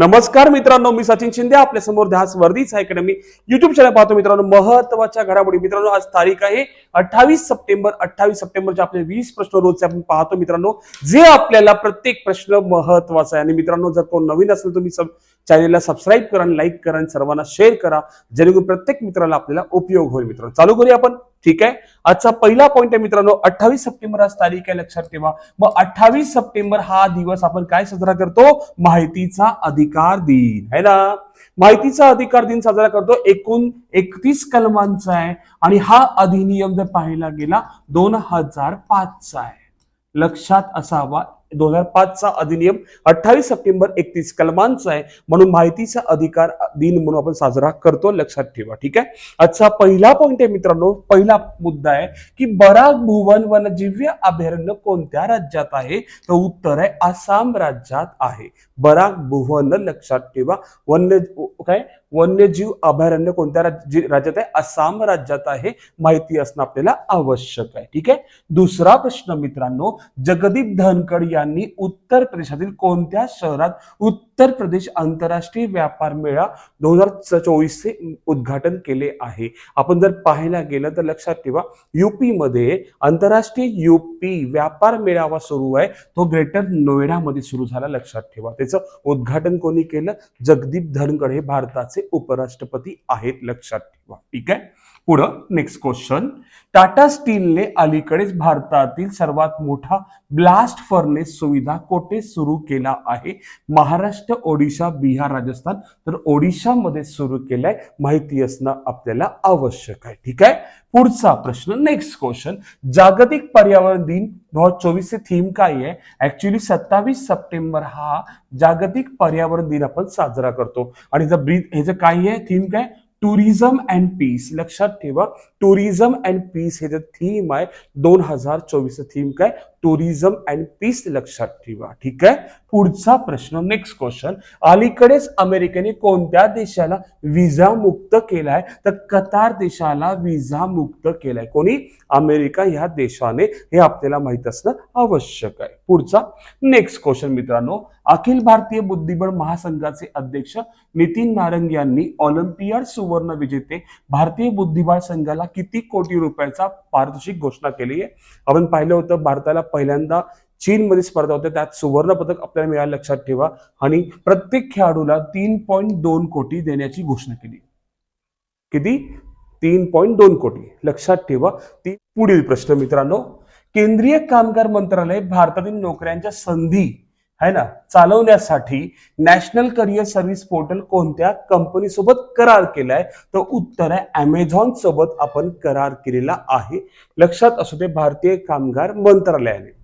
नमस्कार मित्रांनो मी सचिन शिंदे आपल्यासमोर ध्यास वर्दीच अकॅडमी युट्यूब चॅनल पाहतो मित्रांनो. महत्त्वाच्या घडामोडी मित्रांनो आज तारीख आहे अठ्ठावीस सप्टेंबर. अठ्ठावीस सप्टेंबरचे आपले वीस प्रश्न रोजचे आपण पाहतो मित्रांनो. जे आपल्याला प्रत्येक प्रश्न महत्त्वाचा आहे. आणि मित्रांनो जर कोण नवीन असेल तुम्ही चॅनलला सबस्क्राईब करा लाईक करा आणि सर्वांना शेअर करा. जेणेकरून प्रत्येक मित्राला आपल्याला उपयोग होईल मित्रांनो. चालू करूया आपण? ठीक आहे? आजचा पहिला पॉईंट आहे मित्रांनो अठ्ठावीस सप्टेंबर आज तारीख आहे लक्षात ठेवा. मग अठ्ठावीस सप्टेंबर हा दिवस आपण काय साजरा करतो? माहितीचा अधिकार दिन. है ना? माहितीचा अधिकार दिन साजरा करतो. एकूण एकतीस कलमांचा आहे आणि हा अधिनियम जर पाहायला गेला दोन हजार पाचचा आहे. लक्षात असावा. दोन हजार पाचचा अधिनियम अठ्ठावीस सप्टेंबर एकतीस कलमांचा आहे. म्हणून माहितीचा अधिकार दिन म्हणून आपण साजरा करतो. लक्षात ठेवा. ठीक आहे? आजचा पहिला पॉईंट आहे मित्रांनो. पहिला मुद्दा आहे की बराक भुवन वनजीव्य अभयारण्य कोणत्या राज्यात आहे? तर उत्तर आहे आसाम राज्यात आहे. बराक भुवन लक्षात ठेवा. वन्य काय? वन्यजीव अभयारण्य कोणत्या राज्य- राज्यात आहे? आसाम राज्यात आहे. माहिती असणं आपल्याला आवश्यक आहे. ठीक आहे? दुसरा प्रश्न मित्रांनो जगदीप धनखड यांनी उत्तर प्रदेशातील कोणत्या शहरात उत्तर प्रदेश आंतरराष्ट्रीय व्यापार मेळा दोन हजार चोवीसचे उद्घाटन केले आहे. आपण जर पाहायला गेलं तर लक्षात ठेवा युपीमध्ये आंतरराष्ट्रीय युपी व्यापार मेळावा सुरू आहे. तो ग्रेटर नोएडामध्ये सुरू झाला लक्षात ठेवा. त्याचं उद्घाटन कोणी केलं? जगदीप धनखड हे भारताचे उपराष्ट्रपती आहेत लक्षात ठेवा. ठीक आहे? पुढं नेक्स्ट क्वेश्चन टाटा स्टीलने अलीकडेच भारतातील सर्वात मोठा ब्लास्ट फर्नेस सुविधा कोठे सुरू केला आहे? महाराष्ट्र ओडिशा बिहार राजस्थान. तर ओडिशामध्ये सुरू केलाय माहिती असणं आपल्याला आवश्यक आहे. ठीक आहे? पुढचा प्रश्न नेक्स्ट क्वेश्चन जागतिक पर्यावरण दिन दोन हजार थीम काय आहे? ऍक्च्युली सत्तावीस सप्टेंबर हा जागतिक पर्यावरण दिन आपण साजरा करतो. आणि जर ह्याचं काय आहे थीम काय? टुरिझम अँड पीस लक्षात ठेवा टुरिझम अँड पीस हे जे थीम आहे दोन हजार चोवीसचं थीम काय? टुरिझम अँड पीस लक्षात ठेवा. ठीक आहे? पुढचा प्रश्न नेक्स्ट क्वेश्चन अलीकडेच अमेरिकेने कोणत्या देशाला विजा मुक्त केलाय? तर कतार देशाला विजा मुक्त केलाय. कोणी? अमेरिका ह्या देशाने. हे आपल्याला माहीत असणं आवश्यक आहे. पुढचा नेक्स्ट क्वेश्चन मित्रांनो. अखिल भारतीय बुद्धिबळ महासंघाचे अध्यक्ष नितीन नारंग यांनी ऑलिम्पियाड सुवर्ण विजेते भारतीय बुद्धिबळ संघाला किती कोटी रुपयाचा पारितोषिक घोषणा केली आहे? आपण पाहिलं होतं भारताला पहिल्यांदा चीनमध्ये स्पर्धा होत्या त्यात सुवर्ण पदक आपल्याला मिळालं लक्षात ठेवा. आणि प्रत्येक खेळाडूला तीन पॉईंट दोन कोटी देण्याची घोषणा केली. किती? तीन पॉईंट दोन कोटी. लक्षात ठेवा. ती पुढील प्रश्न मित्रांनो. केंद्रीय कामगार मंत्रालय भारतातील नोकऱ्यांच्या संधी है ना? चालवण्यासाठी नॅशनल करिअर सर्व्हिस पोर्टल कोणत्या कंपनी सोबत करार केलाय? तर उत्तर आहे अमेझॉन सोबत आपण करार केलेला आहे. लक्षात असू दे भारतीय कामगार मंत्रालयाने.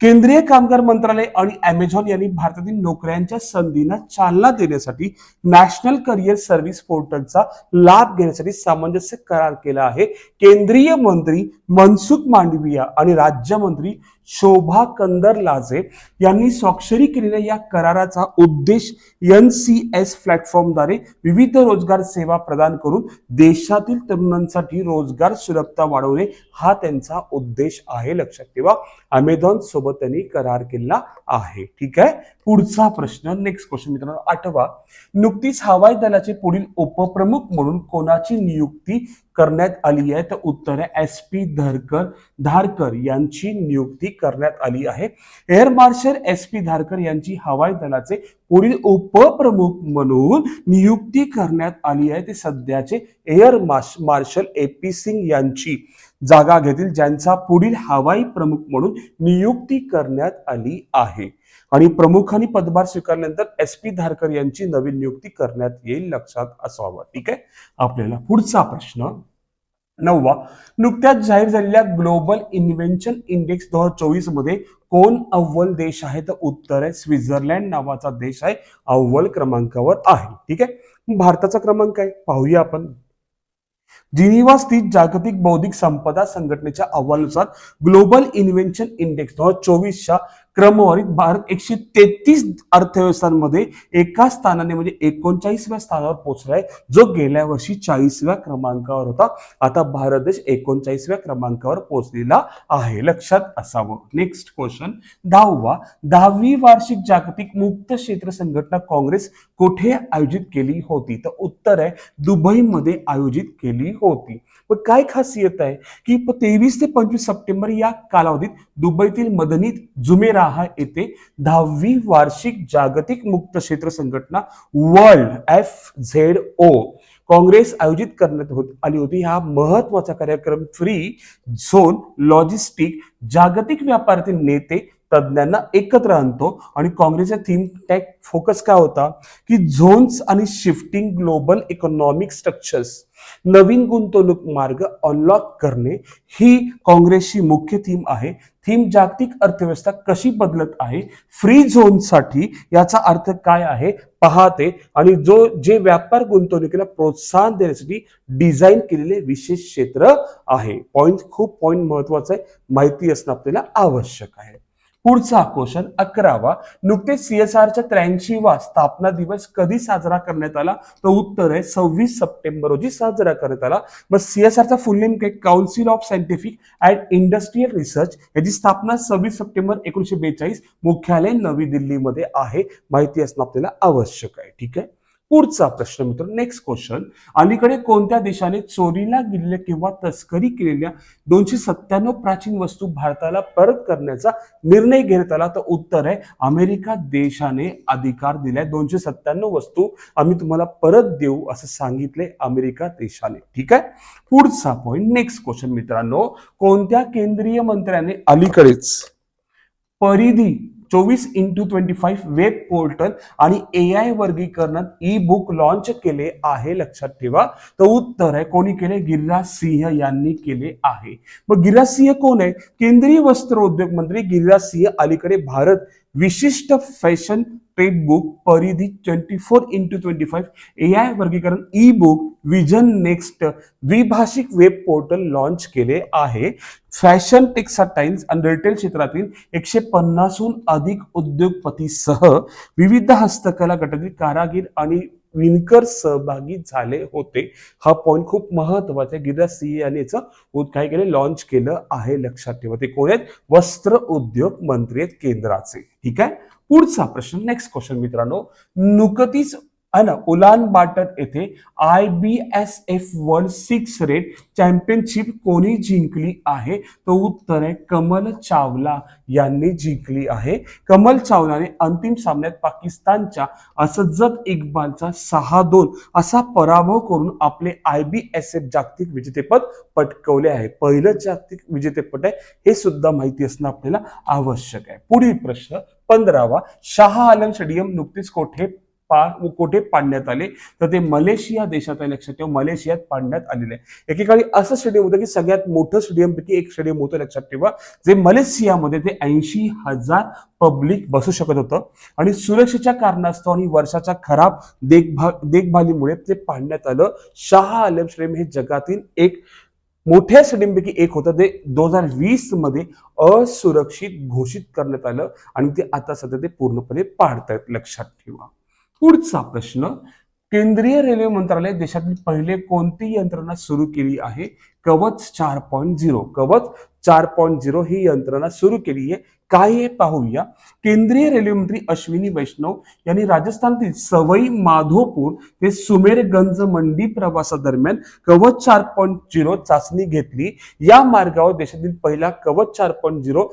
केंद्रीय कामगार मंत्रालय आणि अमेझॉन यांनी भारतातील नोकऱ्यांच्या संधींना चालना देण्यासाठी नॅशनल करिअर सर्व्हिस पोर्टलचा लाभ घेण्यासाठी सामंजस्य करार केला आहे. केंद्रीय मंत्री मनसुख मांडविया आणि राज्यमंत्री शोभा कंदर लाजे यांनी स्वाक्षरी केलेल्या या कराराचा उद्देश एन सी एस प्लॅटफॉर्मद्वारे विविध रोजगार सेवा प्रदान करून देशातील तरुणांसाठी रोजगार सुलभता वाढवणे हा त्यांचा उद्देश आहे. लक्षात ठेवा अमेझॉन सोबत त्यांनी करार केला आहे. ठीक आहे? पुढचा प्रश्न नेक्स्ट क्वेश्चन मित्रांनो आठवा. नुकतीच हवाई दलाचे पुढील उपप्रमुख म्हणून कोणाची नियुक्ती करण्यात आली आहे? तर उत्तर आहे एस पी धरकर धारकर यांची नियुक्ती करण्यात आली आहे. Air marshal S P Dharkar यांची हवाई दलाचे पुढील उपप्रमुख म्हणून नियुक्ती करण्यात आली आहे. ते सध्याचे air marsh marshal A P Singh यांची जागा घेतील ज्यांचा पुढील हवाई प्रमुख म्हणून नियुक्ती करण्यात आली आहे. आणि प्रमुखांनी पदभार स्वीकारल्यानंतर एस पी धारकर यांची नवीन नियुक्ती करण्यात येईल लक्षात असावं. ठीक आहे? आपल्याला पुढचा प्रश्न नववा नुकत्याच जाहीर झालेल्या ग्लोबल इन्व्हेन्शन इंडेक्स दोन हजार चोवीसमध्ये कोण अव्वल देश आहे? तर उत्तर आहे स्वित्झर्लंड नावाचा देश आहे अव्वल क्रमांकावर आहे. ठीक आहे? भारताचा क्रमांक आहे. पाहूया आपण. जिनिव्हा स्थित जागतिक बौद्धिक संपदा संघटनेच्या अहवालानुसार ग्लोबल इन्व्हेन्शन इंडेक्स दोन हजार चोवीसच्या क्रमवारीत भारत एकशे तेहतीस अर्थव्यवस्थांमध्ये एका स्थानाने म्हणजे एकोणचाळीसव्या स्थानावर पोहोचलाय जो गेल्या वर्षी चाळीसव्या क्रमांकावर होता. आता भारत देश एकोणचाळीसव्या क्रमांकावर पोहोचलेला आहे. लक्षात असावं. नेक्स्ट क्वेश्चन दहावा. दहावी वार्षिक जागतिक मुक्त क्षेत्र संघटना काँग्रेस कुठे आयोजित केली होती? तर उत्तर आहे दुबईमध्ये आयोजित केली होती. पण काय खासियत आहे की तेवीस ते पंचवीस सप्टेंबर या कालावधीत दुबईतील मदनीत राहा येथे दहावी वार्षिक जागतिक मुक्त क्षेत्र संघटना world F Z O Congress आयोजित करण्यात होत आली होती. हा महत्त्वाचा कार्यक्रम फ्री झोन लॉजिस्टिक जागतिक व्यापारातील नेते तज्ज्ञांना एकत्र आणतो. आणि काँग्रेसचा थीम टॅक फोकस काय होता? की झोन्स आणि शिफ्टिंग ग्लोबल इकॉनॉमिक स्ट्रक्चर्स नवीन गुंतवणूक मार्ग अनलॉक करणे ही काँग्रेसची मुख्य थीम आहे. थीम जागतिक अर्थव्यवस्था कशी बदलत आहे? फ्री झोनसाठी याचा अर्थ काय आहे? पाहते. आणि जो जे व्यापार गुंतवणुकीला प्रोत्साहन देण्यासाठी डिझाईन केलेले विशेष क्षेत्र आहे. पॉइंट खूप पॉइंट महत्त्वाचा आहे. माहिती असणं आपल्याला आवश्यक आहे. पुढचा क्वेश्चन अकरावा नुकतेच सीएसआरच्या त्र्याऐंशीवा स्थापना दिवस कधी साजरा करण्यात आला? तर उत्तर आहे सव्वीस सप्टेंबर रोजी साजरा करण्यात आला. मग सीएसआरचा फुल नेम काय? Council of scientific and industrial research याची स्थापना सव्वीस सप्टेंबर एकोणीशे बेचाळीस मुख्यालय नवी दिल्लीमध्ये आहे. माहिती असणं आपल्याला आवश्यक आहे. ठीक आहे? पुढचा प्रश्न मित्र नेक्स्ट क्वेश्चन अलीकडे कोणत्या देशाने चोरीला गेलेल्या किंवा तस्करी केलेल्या दोनशे सत्त्याण्णव प्राचीन वस्तू भारताला परत करण्याचा निर्णय घेण्यात आला? तर उत्तर आहे अमेरिका देशाने अधिकार दिलाय. दोनशे सत्त्याण्णव वस्तू आम्ही तुम्हाला परत देऊ असं सांगितले अमेरिका देशाने. ठीक आहे? पुढचा पॉईंट नेक्स्ट क्वेश्चन मित्रांनो. कोणत्या केंद्रीय मंत्र्याने अलीकडेच परिधी चोवीस into twenty five web portal आणि ए आय वर्गीकरणात ई बुक लॉन्च केले आहे. लक्षात ठेवा. तर उत्तर आहे कोणी केले? गिरिराज सिंह यांनी केले आहे. मग गिरिराज सिंह कोण आहे? केंद्रीय वस्त्र उद्योग मंत्री गिरिराज सिंह अलीकडे भारत विशिष्ट fashion trade book Paridhi twenty four into twenty five A I वर्गीकरण ई बुक विजन नेक्स्ट द्विभाषिक वेब पोर्टल लॉन्च केले आहे. फॅशन टेक्साटाईल्स आणि रिटेल क्षेत्रातील एकशे पन्नासहून अधिक उद्योगपतीसह विविध हस्तकला गटातील कारागीर आणि विणकर सहभागी झाले होते. हा पॉईंट खूप महत्त्वाचा आहे. गिरिराज सिंह यांनी याचं काय केलं लॉन्च केलं आहे लक्षात ठेवा. ते कोण आहेत? वस्त्र उद्योग मंत्री आहेत केंद्राचे. ठीक आहे? पुढचा प्रश्न नेक्स्ट क्वेश्चन मित्रांनो. नुकतीच आहे ना उलान बाटर येथे I B S F world six red championship कोणी जिंकली आहे? तो उत्तर आहे कमल चावला यांनी जिंकली आहे. कमल चावलाने अंतिम सामन्यात पाकिस्तानच्या असज्जत इक्बालचा सहा दोन असा पराभव करून आपले आय बी एस एफ जागतिक विजेतेपद पटकवले आहे. पहिलं जागतिक विजेतेपद आहे हे सुद्धा माहिती असणं आपल्याला आवश्यक आहे. पुढील प्रश्न पंधरावा शाह आलम स्टेडियम नुकतीच कोठे पा कोठे पाडण्यात आले. तर ते मलेशिया देशात आहे लक्षात ठेवा मलेशियात पाडण्यात आलेले आहे. एकेकाळी असं स्टेडियम होतं की सगळ्यात मोठं स्टेडियम पैकी एक स्टेडियम होतं लक्षात ठेवा जे मलेशियामध्ये ते ऐंशी हजार पब्लिक बसू शकत होतं. आणि सुरक्षेच्या कारणास्तव आणि वर्षाच्या खराब देखभाल देखभालीमुळे ते पाडण्यात आलं. शाह आलम स्टेडियम हे जगातील एक मोठ्या स्टेडियमपैकी एक होतं. ते दोन हजार वीसमध्ये असुरक्षित घोषित करण्यात आलं आणि ते आता सध्या ते पूर्णपणे पाडतायत लक्षात ठेवा. पुढचा प्रश्न केंद्रीय रेल्वे मंत्रालय देशातील पहिले कोणती यंत्रणा सुरू केली आहे? कवच चार पॉईंट झिरो कवच चार पॉईंट झिरो ही यंत्रणा सुरू केली आहे. काय हे पाहूया. केंद्रीय रेल्वे मंत्री अश्विनी वैष्णव यांनी राजस्थानातील सवई माधोपूर ते सुमेरगंज मंडी प्रवासादरम्यान कवच चार पॉईंट झिरो चाचणी घेतली. या मार्गावर देशातील पहिला कवच चार पॉईंट झिरो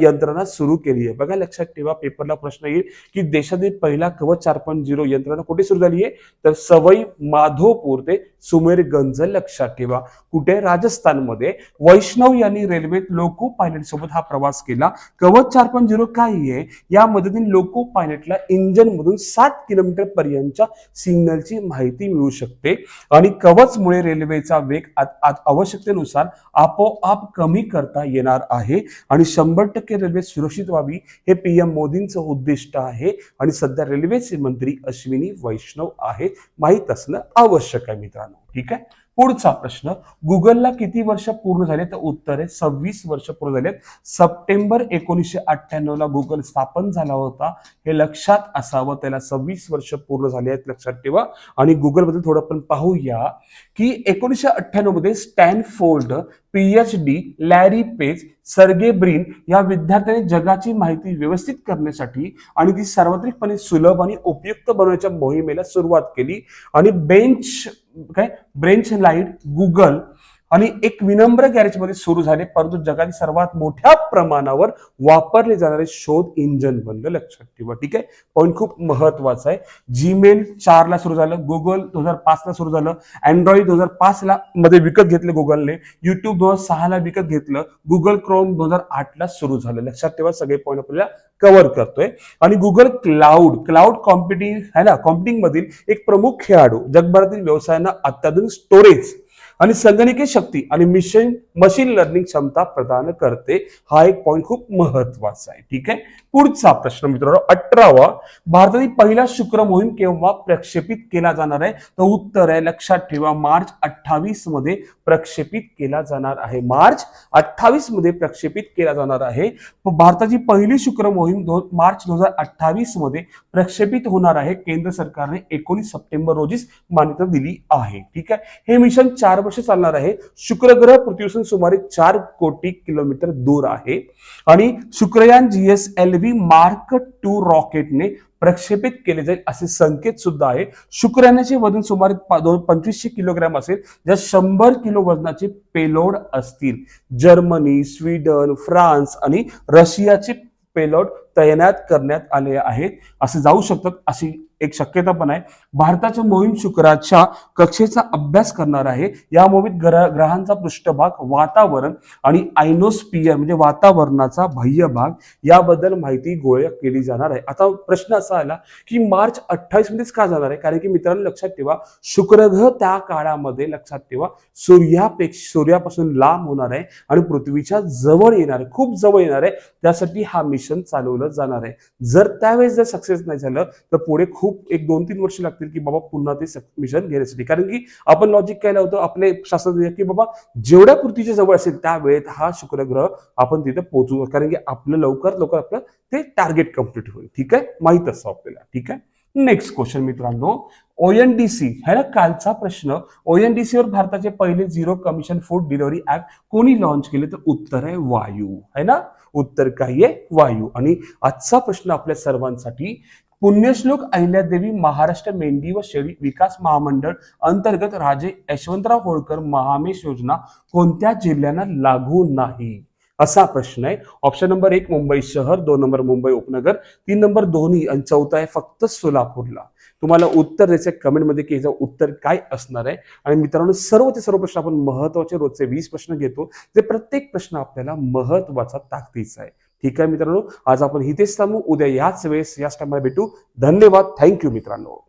यंत्रणा सुरू केली आहे. बघा लक्षात ठेवा पेपरला प्रश्न येईल की देशातील पहिला कवच चार पॉईंट झिरो यंत्रणा कुठे सुरू झाली आहे? तर सवई माधोपूर ते सुमेरगंज लक्षात ठेवा. कुठे? राजस्थानमध्ये. वैष्णव यांनी रेल्वे रेल्वेत लोको पायलट सोबत हा प्रवास केला. कवच चार पॉईंट झिरो काय आहे या मदतीने लोको पायलटला इंजन मधून सात किलोमीटर पर्यंतच्या सिग्नलची माहिती मिळू शकते. आणि कवचमुळे रेल्वेचा वेग आवश्यकतेनुसार आपोआप कमी करता येणार आहे. आणि शंभर टक्के रेल्वे सुरक्षित व्हावी हे पीएम मोदींचं उद्दिष्ट आहे. आणि सध्या रेल्वेचे मंत्री अश्विनी वैष्णव आहेत. माहीत असणं आवश्यक आहे मित्रांनो. ठीक आहे? पुढचा प्रश्न गुगलला किती वर्ष पूर्ण झाले? तर उत्तर आहे सव्वीस वर्ष पूर्ण झालेत. सप्टेंबर एकोणीसशे अठ्ठ्याण्णव ला गुगल स्थापन झाला होता. हे लक्षात असावं. त्याला सव्वीस वर्ष पूर्ण झाले आहेत. लक्षात ठेवा. आणि गुगलबद्दल थोडं आपण पाहूया. की एकोणीसशे अठ्ठ्याण्णवमध्ये Stanford P H D Larry Page Sergey Brin या विद्यार्थ्यांनी जगाची माहिती व्यवस्थित करण्यासाठी आणि ती सार्वत्रिकपणे सुलभ आणि उपयुक्त बनवण्याच्या मोहिमेला सुरुवात केली. आणि बेंच काय? ब्रेंच लाइट गुगल आणि एक विनम्र गॅरेजमध्ये सुरू झाले परंतु जगातील सर्वात मोठ्या प्रमाणावर वापरले जाणारे शोध इंजन बनलं लक्षात ठेवा. ठीक आहे? पॉईंट खूप महत्त्वाचा आहे. जीमेल चारला सुरू झालं गुगल दोन हजार पाचला सुरू झालं अँड्रॉइड दोन हजार पाचला मध्ये विकत घेतलं गुगलने युट्यूब दोन हजार सहाला विकत घेतलं गुगल क्रोम दोन हजार आठला सुरू झालं. लक्षात ठेवा सगळे पॉईंट आपल्याला कव्हर करतोय. आणि गुगल क्लाउड क्लाउड कॉम्प्युटिंग है ना? कॉम्प्युटिंग मधील एक प्रमुख खेळाडू जगभरातील व्यवसायांना अत्याधुनिक स्टोरेज आणि संगणकीय शक्ती आणि मिशन मशीन लर्निंग क्षमता प्रदान करते. हा एक पॉईंट खूप महत्त्वाचा आहे. ठीक आहे? पुढचा प्रश्न मित्रांनो अठरावा. भारतातील पहिला शुक्र मोहीम केव्हा प्रक्षेपित केला जाणार आहे? तर उत्तर आहे लक्षात ठेवा मार्च अठ्ठावीसमध्ये प्रक्षेपित केला जाणार आहे. मार्च अठ्ठावीसमध्ये प्रक्षेपित केला जाणार आहे. भारताची पहिली शुक्र मोहीम मार्च दोन हजार अठ्ठावीसमध्ये प्रक्षेपित होणार आहे. केंद्र सरकारने एकोणीस सप्टेंबर रोजीच मान्यता दिली आहे. ठीक आहे? हे मिशन चार वर्ष चालणार आहे. शुक्र ग्रह पृथ्वीपासून सुमारे चार कोटी किलोमीटर दूर आहे. आणि Shukrayaan G S L V mark two रॉकेटने प्रक्षेपित केले जाईल असे संकेत सुद्धा आहे. शुक्रयानाचे वजन सुमारे पंचवीसशे किलोग्रॅम असेल. ज्या शंभर किलो वजनाचे पेलोड असतील. जर्मनी स्वीडन फ्रान्स आणि रशियाचे पेलोड तैनात करण्यात आले आहेत. असे जाऊ शकतात अशी एक शक्यता पण आहे. भारताच्या मोहीम शुक्राच्या कक्षेचा अभ्यास करणार आहे. या मोहिमेत ग्रह ग्रहांचा पृष्ठभाग वातावरण आणि आयनोस्पियर म्हणजे वातावरणाचा बाह्य भाग याबद्दल माहिती गोळा केली जाणार आहे. आता प्रश्न असा आला की मार्च अठ्ठावीस मध्येच का जाणार आहे? कारण की मित्रांनो लक्षात ठेवा शुक्र ग्रह त्या काळामध्ये लक्षात ठेवा सूर्यापेक्षा सूर्यापासून लांब होणार आहे आणि पृथ्वीच्या जवळ येणार आहे. खूप जवळ येणार आहे. त्यासाठी हा मिशन चालवलं जाणार आहे. जर त्यावेळेस जर सक्सेस नाही झालं तर पुढे खूप एक दोन तीन वर्ष लागतील की बाबा पुन्हा ते मिशन घेण्यासाठी. कारण की आपण लॉजिक केलं होतं आपले शास्त्रज्ञ की बाबा जेवढ्या पृथ्वीच्या जवळ असेल त्या वेळेत हा शुक्र ग्रह आपण तिथे पोहोचू. कारण की आपलं लवकर लवकर आपलं ते टार्गेट कंप्लीट होईल. ठीक आहे? माहीत असतं आपल्याला. ठीक आहे? नेक्स्ट क्वेश्चन मित्रांनो. ओएनडीसी है ना कालचा प्रश्न ओएनडीसी वर भारताचे पहिले zero commission food delivery app कोणी लॉन्च केले? तर उत्तर आहे वायू. है ना? उत्तर काय आहे? वायू. आणि आजचा प्रश्न आपल्या सर्वांसाठी पुण्यश्लोक अहिल्यादेवी महाराष्ट्र मेंढी व शेळी विकास महामंडळ अंतर्गत राजे यशवंतराव होळकर महामेश योजना कोणत्या जिल्ह्यांना लागू नाही? असा प्रश्न आहे. ऑप्शन नंबर एक मुंबई शहर दोन नंबर मुंबई उपनगर तीन नंबर दोन्ही आणि चौथा आहे फक्त सोलापूरला. तुम्हाला उत्तर द्यायचं कमेंटमध्ये की याचं उत्तर काय असणार आहे. आणि मित्रांनो सर्व ते सर्व प्रश्न आपण महत्त्वाचे रोजचे वीस प्रश्न घेतो. जे प्रत्येक प्रश्न आपल्याला महत्त्वाचा ताकदीचा आहे. ठीक आहे मित्रांनो? आज आपण इथेच थांबू. उद्या याच वेळेस याच टायमाला भेटू. धन्यवाद. थँक्यू मित्रांनो.